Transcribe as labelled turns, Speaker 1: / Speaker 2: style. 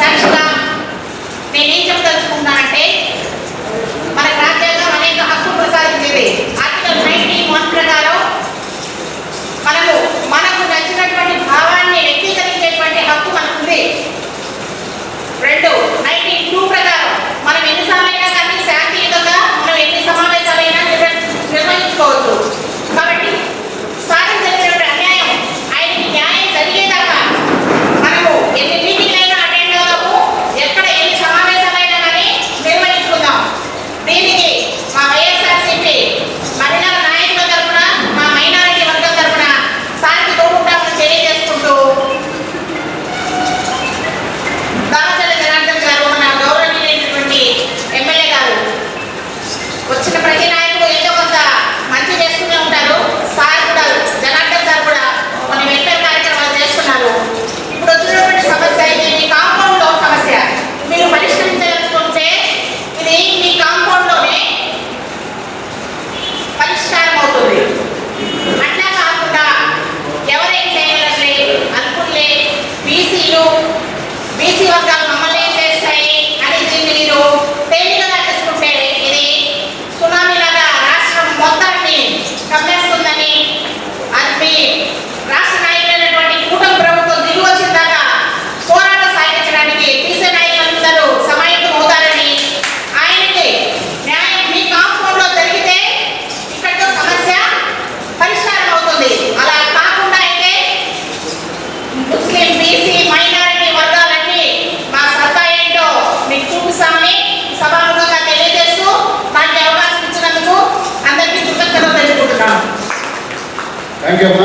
Speaker 1: సాక్షిగా నేనేం చెప్పదలుచుకుంటానంటే Thank you.